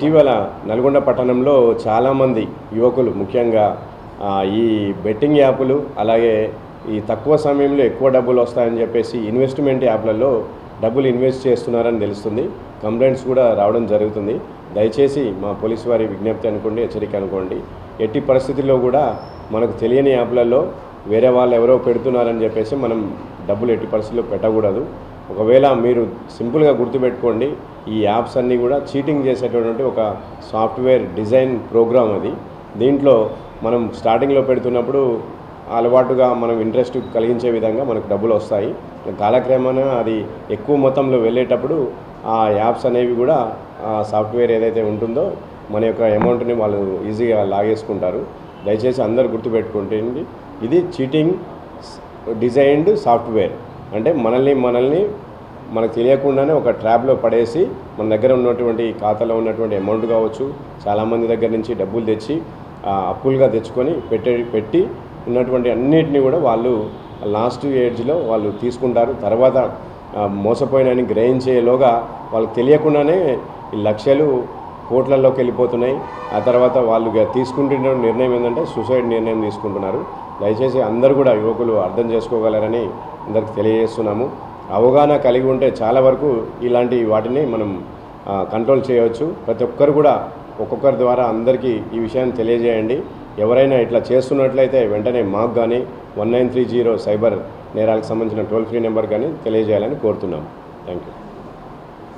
ఇటీవల నల్గొండ పట్టణంలో చాలామంది యువకులు ముఖ్యంగా ఈ బెట్టింగ్ యాప్లు అలాగే ఈ తక్కువ సమయంలో ఎక్కువ డబ్బులు వస్తాయని చెప్పేసి ఇన్వెస్ట్మెంట్ యాప్లలో డబ్బులు ఇన్వెస్ట్ చేస్తున్నారని తెలుస్తుంది. కంప్లైంట్స్ కూడా రావడం జరుగుతుంది. దయచేసి మా పోలీసు వారి విజ్ఞప్తి అనుకోండి హెచ్చరిక అనుకోండి. ఎట్టి పరిస్థితుల్లో కూడా మనకు తెలియని యాప్లలో వేరే వాళ్ళు ఎవరో పెడుతున్నారని చెప్పేసి మనం డబ్బులు ఎట్టి పరిస్థితుల్లో పెట్టకూడదు. ఒకవేళ మీరు సింపుల్గా గుర్తుపెట్టుకోండి ఈ యాప్స్ అన్నీ కూడా చీటింగ్ చేసేటటువంటి ఒక సాఫ్ట్వేర్ డిజైన్ ప్రోగ్రామ్ అది. దీంట్లో మనం స్టార్టింగ్లో పెడుతున్నప్పుడు అలవాటుగా మనం ఇంట్రెస్ట్ కలిగించే విధంగా మనకు డబ్బులు వస్తాయి. కాలక్రమేణా అది ఎక్కువ మొత్తంలో వెళ్ళేటప్పుడు ఆ యాప్స్ అనేవి కూడా ఆ సాఫ్ట్వేర్ ఏదైతే ఉంటుందో మన యొక్క అమౌంట్ని వాళ్ళు ఈజీగా లాగేసుకుంటారు. దయచేసి అందరు గుర్తుపెట్టుకుంటుంది ఇది చీటింగ్ డిజైన్డ్ సాఫ్ట్వేర్. అంటే మనల్ని మనల్ని మనకు తెలియకుండానే ఒక ట్రాప్లో పడేసి మన దగ్గర ఉన్నటువంటి ఖాతాలో ఉన్నటువంటి అమౌంట్ కావచ్చు చాలామంది దగ్గర నుంచి డబ్బులు తెచ్చి అప్పులుగా తెచ్చుకొని పెట్టే పెట్టి ఉన్నటువంటి అన్నిటిని కూడా వాళ్ళు లాస్ట్ ఏజ్లో వాళ్ళు తీసుకుంటారు. తర్వాత మోసపోయినని గ్రహించేలోగా వాళ్ళకి తెలియకుండానే ఈ లక్షలు కోట్లలోకి వెళ్ళిపోతున్నాయి. ఆ తర్వాత వాళ్ళు తీసుకుంటున్న నిర్ణయం ఏంటంటే సూసైడ్ నిర్ణయం తీసుకుంటున్నారు. దయచేసి అందరూ కూడా యువకులు అర్థం చేసుకోగలరని అందరికి తెలియజేస్తున్నాము. అవగాహన కలిగి ఉంటే చాలా వరకు ఇలాంటి వాటిని మనం కంట్రోల్ చేయవచ్చు. ప్రతి ఒక్కరు కూడా ఒక్కొక్కరి ద్వారా అందరికీ ఈ విషయాన్ని తెలియజేయండి. ఎవరైనా ఇట్లా చేస్తున్నట్లయితే వెంటనే మాకు కానీ one nine three zero cyber నేరాలకు సంబంధించిన టోల్ ఫ్రీ నెంబర్ కానీ తెలియజేయాలని కోరుతున్నాం. Thank you